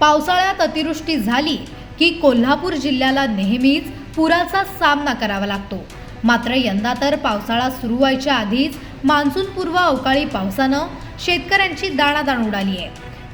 पावसाळ्यात अतिवृष्टी झाली की कोल्हापूर जिल्ह्याला नेहमीच पुराचा सामना करावा लागतो. मात्र यंदा तर पावसाळा सुरू व्हायच्या आधीच मान्सूनपूर्व अवकाळी पावसानं शेतकऱ्यांची दाणादाण उडाली आहे.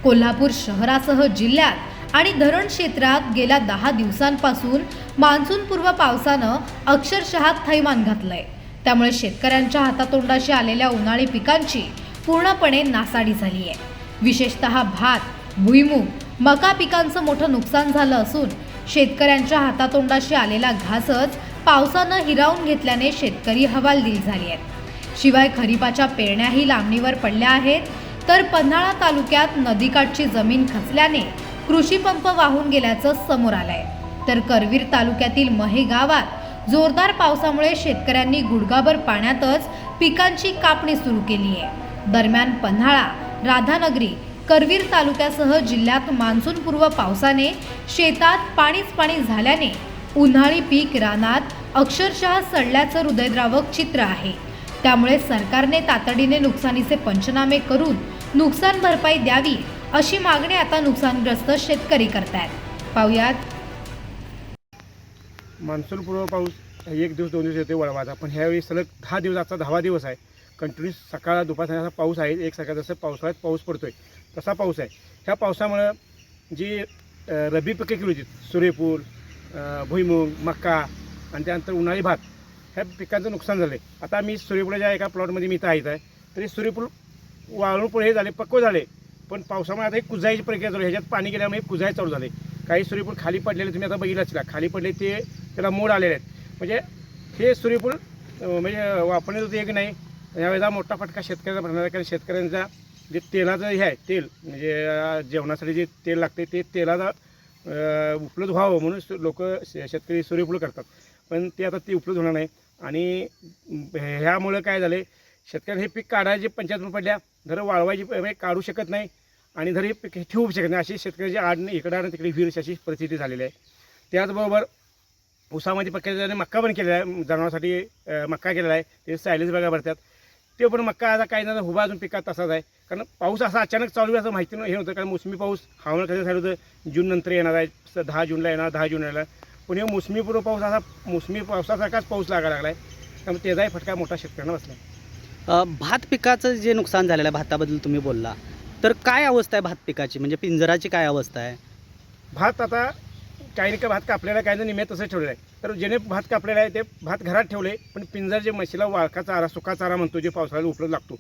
कोल्हापूर शहरासह जिल्ह्यात आणि धरण क्षेत्रात गेल्या दहा दिवसांपासून मान्सूनपूर्व पावसानं अक्षरशः थैमान घातलंय. त्यामुळे शेतकऱ्यांच्या हातातोंडाशी आलेल्या उन्हाळी पिकांची पूर्णपणे नासाडी झाली आहे. विशेषतः भात भुईमूग मका पिकांचं मोठं नुकसान झालं असून शेतकऱ्यांच्या हातातोंडाशी आलेला घासच पावसानं हिरावून घेतल्याने शेतकरी हवालदिल झाले आहेत. शिवाय खरीपाच्या पेरण्याही लांबणीवर पडल्या आहेत. तर पन्हाळा तालुक्यात नदीकाठची जमीन खचल्याने कृषी पंप वाहून गेल्याचं समोर आलंय. तर करवीर तालुक्यातील महे गावात जोरदार पावसामुळे शेतकऱ्यांनी गुडगाभर पाण्यातच पिकांची कापणी सुरू केली आहे दरम्यान पन्हाळा राधानगरी करवीर तालुक्यासह जिल्ह्यात मान्सूनपूर्व पावसाने शेतात पाणीच पाणी झाल्याने उन्हाळी पीक रानात अक्षरशः सडल्याचं हृदयद्रावक चित्र आहे. त्यामुळे सरकारने तातडीने नुकसानीचे पंचनामे करून नुकसान भरपाई द्यावी अशी मागणी आता नुकसानग्रस्त शेतकरी करतायत. पाहुयात. मान्सूनपूर्व पाऊस एक दिवस दोन दिवस येते वळवाचा पण ह्यावेळी सलग दहा दिवसाचा दहावा दिवस आहे. कंटिन्यू सकाळ दुपार असा पाऊस आहे एक सकाळ जसं पावसाळ्यात पाऊस पडतो आहे तसा पाऊस आहे. ह्या पावसामुळं जी रब्बी पिके केली होती सूर्यफूल भुईमूग मका आणि त्यानंतर उन्हाळी भात ह्या पिकांचं नुकसान झालं आहे आता मी सूर्यफुलाच्या एका प्लॉटमध्ये मी इथं आहेत आहे तरी सूर्यफूल वाळून पुढे हे झाले पक्व झाले. पण पावसामुळे आता एक कुजायची प्रक्रिया चालू ह्याच्यात पाणी गेल्यामुळे कुजाय चालू झाले. काही सूर्यफूल खाली पडलेले तुम्ही आता बघितलं असला खाली पडले ते त्याला मोड आलेले आहेत. म्हणजे हे सूर्यफूल म्हणजे वापरण्याचं एक नाही. यावेळेला मोठा फटका शेतकऱ्याचा भरणार आहे कारण शेतकऱ्यांचा जे तेलाचं हे आहे तेल म्हणजे जेवणासाठी जे तेल लागते ते तेलाचा उपलब्ध व्हावं म्हणून लोक शेतकरी सूर्यफूल करतात. पण ते आता ते उपलब्ध होणार नाही. आणि ह्यामुळं काय झालं शेतकऱ्यांना हे पीक काढायचे पंचायत पडल्या धर वाळवायची म्हणजे काढू शकत नाही आणि धर हे पीक हे ठेवू शकत नाही. अशी शेतकऱ्याची आड इकडं आणि तिकडे विहीर अशी परिस्थिती झालेली आहे. त्याचबरोबर उसामध्ये पक्क्याने मक्का पण केलेला आहे. जनावरांसाठी मक्का केलेला आहे. ते सायलेज बघा भरतात. ते पण मक्का आता काही ना उभा अजून पिकात तसाच आहे. कारण पाऊस असा अचानक चालू आहे असं माहिती नाही हे होतं. कारण मोसमी पाऊस हवामान कसं झालं होतं. जून नंतर येणार आहे दहा जूनला येणार दहा जूनला पण हे मोसमीपूर्व पाऊस असा मोसमी पावसासारखाच पाऊस लागायला लागला आहे त्यामुळे त्याचाही फटका मोठा शेतकऱ्यांना बसला भात पिकाचं जे नुकसान झालेलं आहे भाताबद्दल तुम्ही बोलला. तर काय अवस्था आहे भात पिकाची? म्हणजे पिंजराची काय अवस्था आहे? भात आता काही नाही का भात कापलेला काही नाही निम्यात तसंच ठेवलेलं आहे. तर जेणे भात कापलेला आहे ते भात घरात ठेवले पण पिंजर जे म्हशीला वाळका चारा सुका चारा म्हणतो जे पावसाळ्यात उपलब्ध लागतो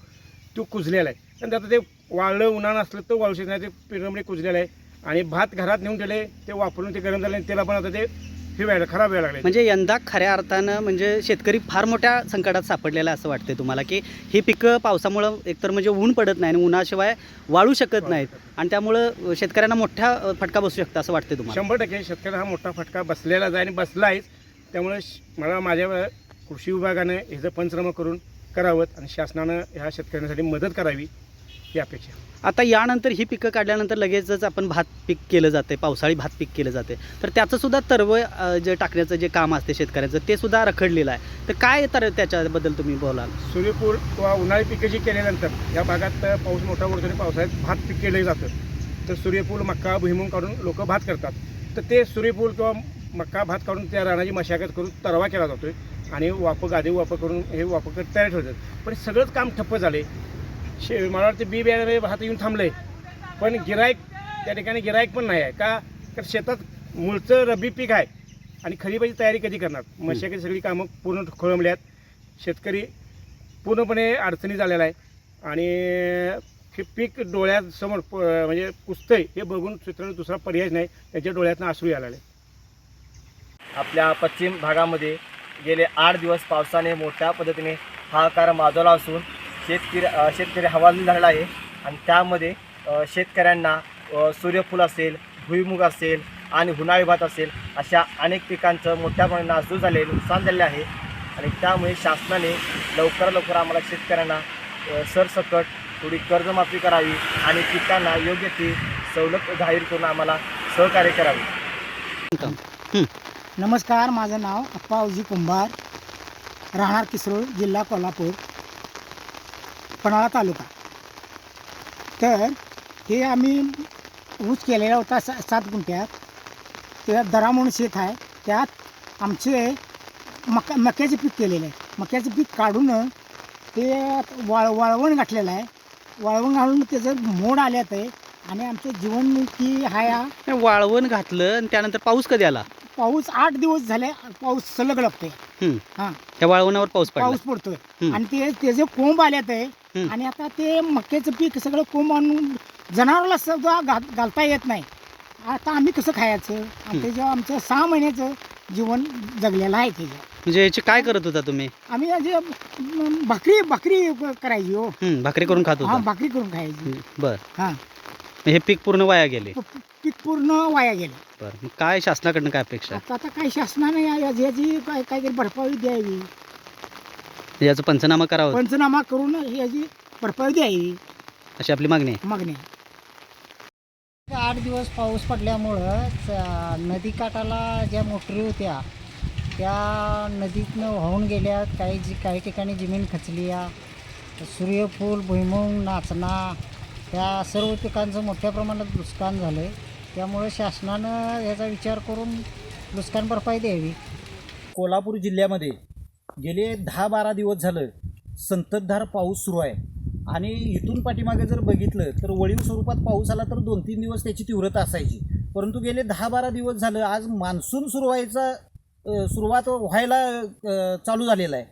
तो कुजलेला आहे. आणि आता ते वाळलं उन्हाळं असलं तर वाळू शकत नाही ते पिंजरामध्ये कुजलेलं आहे. आणि भात घरात नेऊन ठेवले ते वापरून ते गरम झाले आणि त्याला पण आता ते हे व्हायला खराब व्हायला लागले. म्हणजे यंदा खऱ्या अर्थानं म्हणजे शेतकरी फार मोठ्या संकटात सापडलेला असं वाटते तुम्हाला की ही पिकं पावसामुळं एकतर म्हणजे ऊन पडत नाही आणि उन्हाशिवाय वाळू शकत नाहीत. आणि त्यामुळं शेतकऱ्यांना मोठा फटका बसू शकता असं वाटते तुम्हाला. शंभर टक्के शेतकऱ्यांना हा मोठा फटका बसलेलाच आहे आणि बसला आहेच त्यामुळे श- मला माझ्या कृषी विभागानं ह्याचं पंचनामा करून करावं आणि शासनानं ह्या शेतकऱ्यांसाठी मदत करावी. अपेक्षा आता यानंतर ही पिकं काढल्यानंतर लगेचच आपण भात पीक केलं जाते पावसाळी भात पीक केलं जाते. तर त्याचं सुद्धा तरव जे टाकण्याचं जे काम असते शेतकऱ्याचं ते सुद्धा रखडलेलं आहे. तर काय तर त्याच्याबद्दल तुम्ही बोलाल? सूर्यफूल किंवा उन्हाळी पिके जी केल्यानंतर या भागात पाऊस मोठा पडतो आणि पावसाळ्यात भात पीक केलं जातं. तर सूर्यफूल मक्का भुईमुग काढून लोक भात करतात. तर ते सूर्यफूल किंवा मक्का भात काढून त्या रानाची मशागत करून तरवा केला जातोय आणि वापर गादी वापर करून हे वापर करत तयार ठेवतात. पण सगळंच काम ठप्प झाले. शे मला वाटतं बी बियाणे भात येऊन थांबले पण गिराईक त्या ठिकाणी गिराईक पण नाही आहे. का? तर शेतात मूळचं रब्बी पीक आहे आणि खरीपाची तयारी कधी करणार? मशागत सगळी कामं पूर्ण खोळंबल्यात शेतकरी पूर्णपणे अडचणी झालेला आहे. आणि हे पीक डोळ्यासमोर प- म्हणजे कुसतंय हे बघून चित्र दुसरा पर्याय नाही. त्यांच्या डोळ्यातनं आसरू यायला लागले. आपल्या पश्चिम भागामध्ये गेले आठ दिवस पावसाने मोठ्या पद्धतीने हाहाकार माजवला असून शेतकरी शेतकरी हवालदिल झालेला आहे. आणि त्यामध्ये शेतकऱ्यांना सूर्यफूल असेल भुईमुग असेल आणि हुनाळी भात असेल अशा अनेक पिकांचं मोठ्या प्रमाणात नासू झाले नुकसान झाले आहे. आणि त्यामुळे शासनाने लवकरात लवकर आम्हाला शेतकऱ्यांना सरसकट थोडी कर्जमाफी करावी आणि पिकांना योग्य ती सवलत जाहीर करून आम्हाला सहकार्य करावे. नमस्कार माझं नाव अप्पाऊजी कुंभार राहणार किसरोळ जिल्हा कोल्हापूर. पन्हाळा तालुका तर हे आम्ही ऊस केलेला होता सा सात गुंठ्यात. त्या दरा म्हणून शेत आहे. त्यात आमचे मका मक्याचे पीक केलेलं आहे. मक्याचं पीक काढून ते वाळ वाळवण घातलेलं आहे. वाळवण घालून त्याचं मोड आल्यात आहे. आणि आमचं जीवन की हा या नाही, वाळवण घातलं आणि त्यानंतर पाऊस कधी आला? पाऊस आठ दिवस झाले. पाऊस सलग लागतोय. हां. त्या वाळवणावर पाऊस पाऊस पडतोय. आणि ते त्याचे कोंब आल्यात आहे. आणि आता ते मक्याचं पीक सगळं कोंब आणून जनावराला सुद्धा घाल घालता येत नाही. आता आम्ही कसं खायचं? आणि त्याच्यावर आमचं सहा महिन्याचं जीवन जगलेलं आहे त्याच्या म्हणजे याची काय करत होता तुम्ही? आम्ही अं, भाकरी भाकरी करायची हो. हम्म, भाकरी करून खात हा होता भाकरी करून खायची. बर. हां. हे पीक पूर्ण वाया गेले. प- प- पीक पूर्ण वाया गेलं. बर. मग काय शासनाकडनं काय अपेक्षा? आता आता काही शासनाने या- या- याची काय काहीतरी भरपाई द्यावी. याचं पंचनामा करावं. पंचनामा करून याची भरपाई द्यावी. अशी आपली मागणी आहे. मागणी आठ दिवस पाऊस पडल्यामुळं च- नदीकाठाला ज्या मोटरी होत्या त्या नदीतनं वाहून गेल्या. काही जी काही ठिकाणी जमीन खचली आहे सूर्यफूल भुईमुंग नाचणा त्या सर्व पिकांचं मोठ्या प्रमाणात नुकसान झालं आहे त्यामुळं शासनानं याचा विचार करून नुकसान भरपाई द्यावी. कोल्हापूर जिल्ह्यामध्ये गेले दहा बारा दिवस झालं संततधार पाऊस सुरू आहे. आणि इथून पाठीमागे जर बघितलं तर वळीव स्वरूपात पाऊस आला तर दोन तीन दिवस त्याची तीव्रता असायची. परंतु गेले दहा बारा दिवस झालं आज मान्सून सुरू व्हायचा सुरुवात व्हायला चालू झालेला आहे.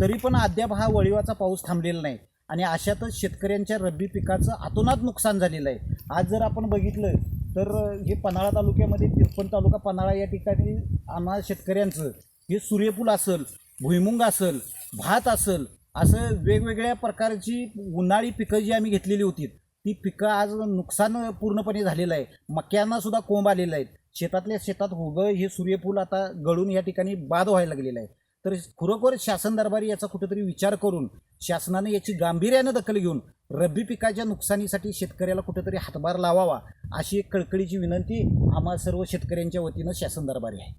तरी पण अद्याप हा वळिवाचा पाऊस थांबलेला नाही. आणि अशातच शेतकऱ्यांच्या रब्बी पिकाचं अतोनात नुकसान झालेलं आहे. आज जर आपण बघितलं तर हे पन्हाळा तालुक्यामध्ये तिरपण तालुका पन्हाळा या ठिकाणी आम्हा शेतकऱ्यांचं हे सूर्यफूल असेल भुईमुंग असेल भात असेल असं वेगवेगळ्या प्रकारची उन्हाळी पिकं जी आम्ही घेतलेली होती ती पिकं आज नुकसान पूर्णपणे झालेलं आहे. मक्यांना सुद्धा कोंब आलेलं आहे. शेतातल्या शेतात उगं हे सूर्यफूल आता गळून या ठिकाणी बाद व्हायला लागलेलं आहे. तर खरोखर शासन दरबारी याचा कुठेतरी विचार करून शासनाने याची गांभीर्यानं दखल घेऊन रब्बी पिकाच्या नुकसानीसाठी शेतकऱ्याला कुठेतरी हातभार लावावा अशी एक कळकळीची विनंती आम्हा सर्व शेतकऱ्यांच्या वतीनं शासन दरबारी आहे.